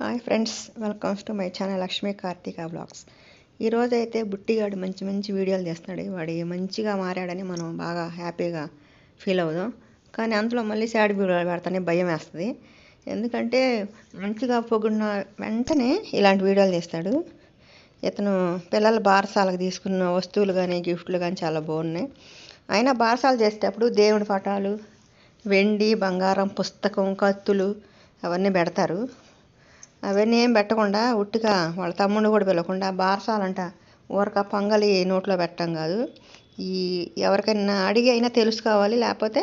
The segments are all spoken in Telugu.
Hi friends welcomes to my channel Lakshmi Karthika blogs ఈరోజు అయితే బుట్టిగాడు మంచి మంచి వీడియోలు చేస్తున్నాడు. వాడు మంచిగా మారాడని మనం బాగా హ్యాపీగా ఫీల్ అవుదాం. కానీ అందులో మళ్ళీ సాడ్ వీడియోలు పెడతానే భయం వేస్తుంది. ఎందుకంటే మంచిగా పొగిడిన వెంటనే ఇలాంటి వీడియోలు చేస్తాడు. ఇతను పిల్లల బారసాలకు తీసుకున్న వస్తువులు కానీ గిఫ్ట్లు కానీ చాలా బాగున్నాయి. అయినా బారసాలు చేసేటప్పుడు దేవుడి పటాలు వెండి బంగారం పుస్తకం కత్తులు అవన్నీ పెడతారు. అవన్నీ ఏం పెట్టకుండా ఉట్టిగా వాళ్ళ తమ్ముడిని కూడా పిలవకుండా బారసాలంట ఊరక పొంగలి నోట్లో పెట్టడం కాదు. ఈ ఎవరికైనా అడిగి అయినా తెలుసుకోవాలి లేకపోతే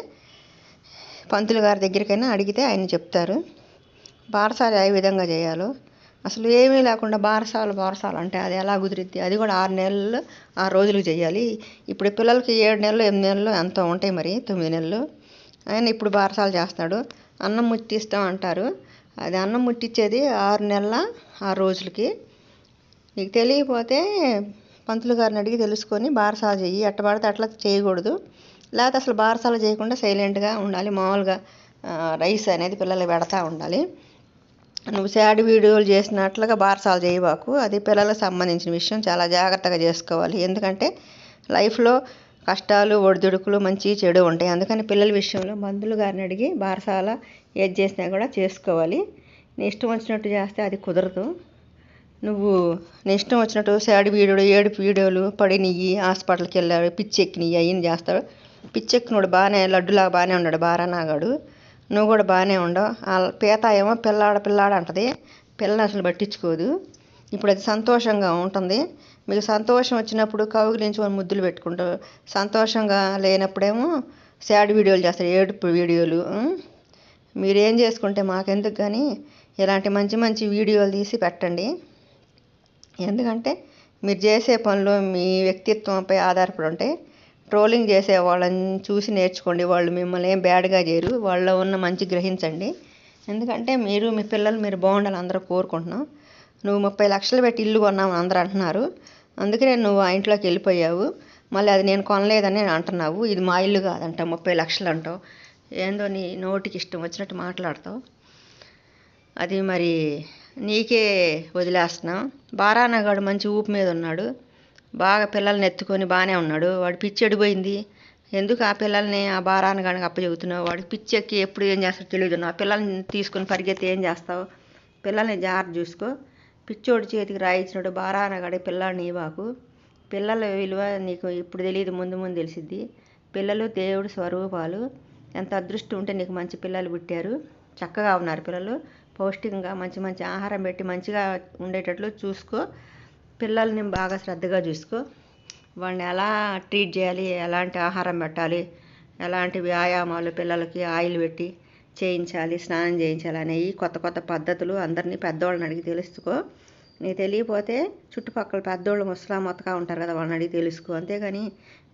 పంతులు గారి దగ్గరికైనా అడిగితే ఆయన చెప్తారు. బారసాలు ఏ విధంగా చేయాలో. అసలు ఏమీ లేకుండా బారసాలు బారసాలు అంటే అది ఎలా కుదిరిద్ది? అది కూడా ఆరు నెలలు ఆరు రోజులు చేయాలి. ఇప్పుడు పిల్లలకి ఏడు నెలలు ఎనిమిది నెలలు ఎంతో ఉంటాయి మరి తొమ్మిది నెలలు. ఆయన ఇప్పుడు బారసాలు చేస్తాడు అన్నం ముట్టిస్తాం అంటారు. అది అన్నం ముట్టించేది ఆరు నెలల ఆరు రోజులకి. నీకు తెలియకపోతే పంతులు గారిని అడిగి తెలుసుకొని బారసాల చెయ్యి. ఎట్ట పడితే అట్లా చేయకూడదు. లేకపోతే అసలు బారసాల చేయకుండా సైలెంట్గా ఉండాలి. మామూలుగా రైస్ అనేది పిల్లలు పెడతా ఉండాలి. నువ్వు శాడ్ వీడియోలు చేసినట్లుగా బారసాలు చేయబాకు. అది పిల్లలకు సంబంధించిన విషయం. చాలా జాగ్రత్తగా చేసుకోవాలి. ఎందుకంటే లైఫ్లో కష్టాలు ఒడిదుడుకులు మంచి చెడు ఉంటాయి. అందుకని పిల్లల విషయంలో మందులు గారిని అడిగి బారసాల ఏది చేసినా కూడా చేసుకోవాలి. నీ ఇష్టం వచ్చినట్టు చేస్తే అది కుదరదు. నువ్వు నీ ఇష్టం వచ్చినట్టు సాడ్ వీడియోలు ఏడుపు వీడియోలు పడినయ్యి హాస్పిటల్కి వెళ్ళాడు. పిచ్చి ఎక్కినయ్యి చేస్తాడు. పిచ్చి ఎక్కినోడు బాగానే లడ్డులాగా బాగానే ఉన్నాడు బారానాగాడు. నువ్వు కూడా బాగానే ఉండవు. వాళ్ళ పీత ఏమో పిల్లాడ పిల్లాడ అంటది. పిల్లని అసలు పట్టించుకోదు. ఇప్పుడు అది సంతోషంగా ఉంటుంది. మీకు సంతోషం వచ్చినప్పుడు కౌగిలించుకొని ముద్దులు పెట్టుకుంటారు సంతోషంగా లేనప్పుడేమో శాడ్ వీడియోలు చేస్తారు ఏడుపు వీడియోలు మీరేం చేసుకుంటే మాకెందుకు కానీ ఇలాంటి మంచి మంచి వీడియోలు తీసి పెట్టండి. ఎందుకంటే మీరు చేసే పనులు మీ వ్యక్తిత్వంపై ఆధారపడి ఉంటాయి. ట్రోలింగ్ చేసే వాళ్ళని చూసి నేర్చుకోండి. వాళ్ళు మిమ్మల్ని ఏం బ్యాడ్గా చేయరు. వాళ్ళ ఉన్న మంచి గ్రహించండి. ఎందుకంటే మీరు మీ పిల్లలు మీరు బాగుండాలని అందరూ కోరుకుంటున్నాం. నువ్వు ముప్పై లక్షలు పెట్టి ఇల్లు కొన్నామని అందరూ అంటున్నారు. అందుకనే నువ్వు ఆ ఇంట్లోకి వెళ్ళిపోయావు. మళ్ళీ అది నేను కొనలేదని అంటున్నావు. ఇది మా ఇల్లు కాదంట ముప్పై లక్షలు అంటావు. ఏందో నీ నోటికి ఇష్టం వచ్చినట్టు మాట్లాడతావు. అది మరి నీకే వదిలేస్తున్నాం. బారానగాడు మంచి ఊపు మీద ఉన్నాడు. బాగా పిల్లల్ని ఎత్తుకొని బాగానే ఉన్నాడు. వాడు పిచ్చిడిపోయింది ఎందుకు ఆ పిల్లల్ని ఆ బారానగాడికి అప్పచెబుతున్నావు? వాడికి పిచ్చి ఎక్కి ఎప్పుడు ఏం చేస్తాడో తెలియదు ఆ పిల్లల్ని తీసుకొని పరిగెత్తి ఏం చేస్తావు? పిల్లల్ని జాగ్రత్త చూసుకో. పిచ్చోడి చేతికి రాయించినట్టు బారానగాడి పిల్లాడిని ఇవ్వకు పిల్లల విలువ నీకు ఇప్పుడు తెలియదు ముందు ముందు తెలిసిద్ది. పిల్లలు దేవుడి స్వరూపాలు. ఎంత అదృష్టం ఉంటే నీకు మంచి పిల్లలు పుట్టారు. చక్కగా ఉన్నారు పిల్లలు. పౌష్టికంగా మంచి మంచి ఆహారం పెట్టి మంచిగా ఉండేటట్లు చూసుకో. పిల్లల్ని బాగా శ్రద్ధగా చూసుకో. వాళ్ళని ఎలా ట్రీట్ చేయాలి? ఎలాంటి ఆహారం పెట్టాలి? ఎలాంటి వ్యాయామాలు? పిల్లలకి ఆయిల్ పెట్టి చేయించాలి స్నానం చేయించాలి అనేవి కొత్త కొత్త పద్ధతులు అందరినీ పెద్దవాళ్ళని అడిగి తెలుసుకో. నీకు తెలియపోతే చుట్టుపక్కల పెద్దోళ్ళు ముసలా మొత్తగా ఉంటారు కదా వాళ్ళని అడిగి తెలుసుకో. అంతేగాని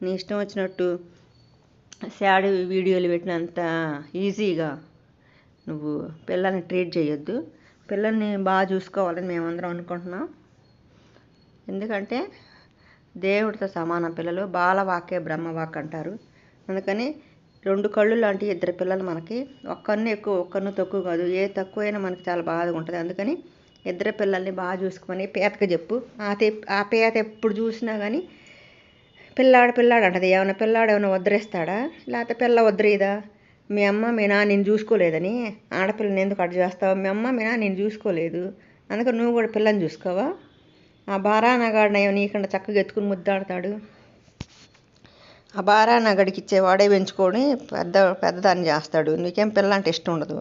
నీ ఇష్టం వచ్చినట్టు శాడ్ వీడియోలు పెట్టినంత ఈజీగా నువ్వు పిల్లల్ని ట్రీట్ చేయొద్దు. పిల్లల్ని బాగా చూసుకోవాలని మేమందరం అనుకుంటున్నాం. ఎందుకంటే దేవుడితో సమానం పిల్లలు బాలవాకే బ్రహ్మవాక్ అంటారు. అందుకని రెండు కళ్ళు లాంటి ఇద్దరు పిల్లలు మనకి. ఒక్కరిని ఎక్కువ ఒక్కరిని తక్కువ కాదు. ఏ తక్కువైనా మనకి చాలా బాధగా ఉంటుంది. అందుకని ఇద్దరు పిల్లల్ని బాగా చూసుకొని పేతకు చెప్పు. ఆ తే ఆ పేత ఎప్పుడు చూసినా కానీ పిల్లాడు పిల్లాడు అంటది. ఏమైనా పిల్లాడు ఏమైనా వదిలేస్తాడా లేకపోతే పిల్ల వదిలేదా మీ అమ్మ మీ నాన్న నేను చూసుకోలేదని ఆడపిల్లని ఎందుకు అడ్డు చేస్తావు? మీ అమ్మ మీ నాన్న నేను చూసుకోలేదు. అందుకని నువ్వు కూడా పిల్లని చూసుకోవా? ఆ బారానగాడిన నీకన్నా చక్కగా ఎత్తుకుని ముద్దాడతాడు. ఆ బారానగడికి ఇచ్చే వాడే పెంచుకొని పెద్ద పెద్దదాన్ని చేస్తాడు. నీకేం పిల్ల అంటే ఇష్టం ఉండదు.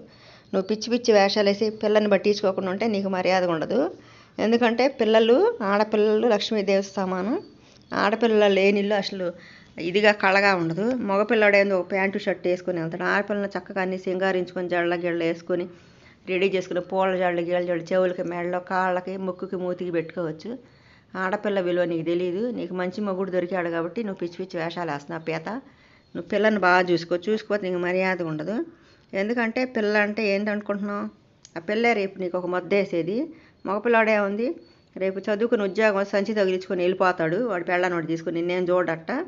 నువ్వు పిచ్చి పిచ్చి వేషాలు వేసి పిల్లని పట్టించుకోకుండా ఉంటే నీకు మర్యాద ఉండదు. ఎందుకంటే పిల్లలు ఆడపిల్లలు లక్ష్మీదేవి సమానం. ఆడపిల్లలు లేనిల్లు అసలు ఇదిగా కళగా ఉండదు. మగపిల్లడేందో ఒక ప్యాంటు షర్ట్ వేసుకొని వెళ్తాడు. ఆడపిల్లని చక్కగా అన్ని సింగారించుకొని జళ్ళ గిళ్ళ వేసుకొని రెడీ చేసుకుని పూల జళ్ళు గీళ్ళ జళ్ళు చెవులకి మెడలో కాళ్ళకి ముక్కుకి మూతికి పెట్టుకోవచ్చు. ఆడపిల్ల విలువ నీకు తెలియదు నీకు మంచి మొగుడు దొరికాడు కాబట్టి నువ్వు పిచ్చి పిచ్చి వేషాలు వేస్తున్నావు పేత. నువ్వు పిల్లని బాగా చూసుకో. చూసుకోతే నీకు మర్యాద ఉండదు. ఎందుకంటే పిల్ల అంటే ఏంటనుకుంటున్నావు ఆ పిల్లే రేపు నీకు ఒక వేసేది. మగపిల్లాడే ఉంది. రేపు చదువుకుని ఉద్యోగం సంచి తగిలించుకొని వెళ్ళిపోతాడు. వాడు పెళ్ళని వాడు తీసుకొని నిన్నేం చూడట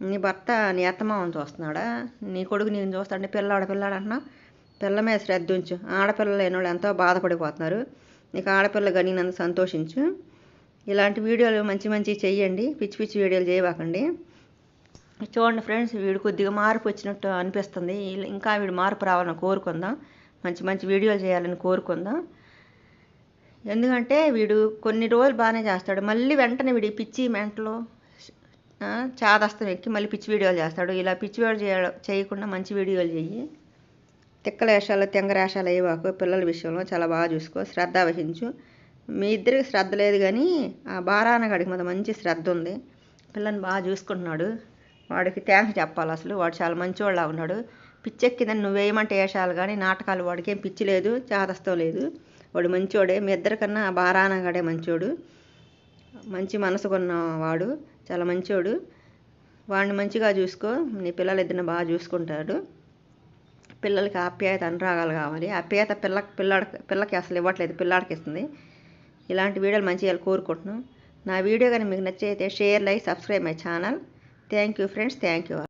నీ భర్త నీ అత్తమామని చూస్తున్నాడా? నీ కొడుకు నేను చూస్తాడంటే పిల్లాడు పిల్లాడు అంటున్నా పిల్ల మీద శ్రద్ధ ఉంచు. ఆడపిల్లలు లేని వాళ్ళు ఎంతో బాధపడిపోతున్నారు. నీకు ఆడపిల్ల గనినందుకు సంతోషించు. ఇలాంటి వీడియోలు మంచి మంచి చెయ్యండి. పిచ్చి పిచ్చి వీడియోలు చేయబాకండి. చూడండి ఫ్రెండ్స్ వీడు కొద్దిగా మార్పు వచ్చినట్టు అనిపిస్తుంది. ఇంకా వీడు మార్పు రావాలని కోరుకుందాం. మంచి మంచి వీడియోలు చేయాలని కోరుకుందాం. ఎందుకంటే వీడు కొన్ని రోజులు బాగానే చేస్తాడు. మళ్ళీ వెంటనే వీడి పిచ్చి మెంటలు చాదస్తం ఎక్కి మళ్ళీ పిచ్చి వీడియోలు చేస్తాడు. ఇలా పిచ్చి వీడియో చేయకుండా మంచి వీడియోలు చెయ్యి. తిక్కల వేషాలు తెంగ వేషాలు అయ్యేవాకు పిల్లల విషయంలో చాలా బాగా చూసుకో. శ్రద్ధ వహించు. మీ ఇద్దరికి శ్రద్ధ లేదు కానీ ఆ బారాన గడికి మీద మంచి శ్రద్ధ ఉంది. పిల్లని బాగా చూసుకుంటున్నాడు. వాడికి థ్యాంక్స్ చెప్పాలి అసలు. వాడు చాలా మంచివాళ్ళ ఉన్నాడు. పిచ్చెక్కిందని నువ్వేయమంటే వేషాలు కానీ నాటకాలు వాడికి ఏం పిచ్చి లేదు చాదస్తం లేదు. వాడు మంచోడే. మీ ఇద్దరికన్నా ఆ మంచివాడు మంచోడు. మంచి మనసుకున్న వాడు చాలా మంచోడు. వాడిని మంచిగా చూసుకో. నీ పిల్లలు ఇద్దరిని బాగా చూసుకుంటాడు. పిల్లలకి ఆప్యాయత అనురాగాలు కావాలి. ఆప్యాయత పిల్ల పిల్లాడి పిల్లకి అసలు ఇవ్వట్లేదు. పిల్లాడికి ఇస్తుంది. ఇలాంటి వీడియోలు మంచిగా కోరుకుంటున్నాను నా వీడియో కానీ మీకు నచ్చితే share like subscribe my channel. Thank you friends thank you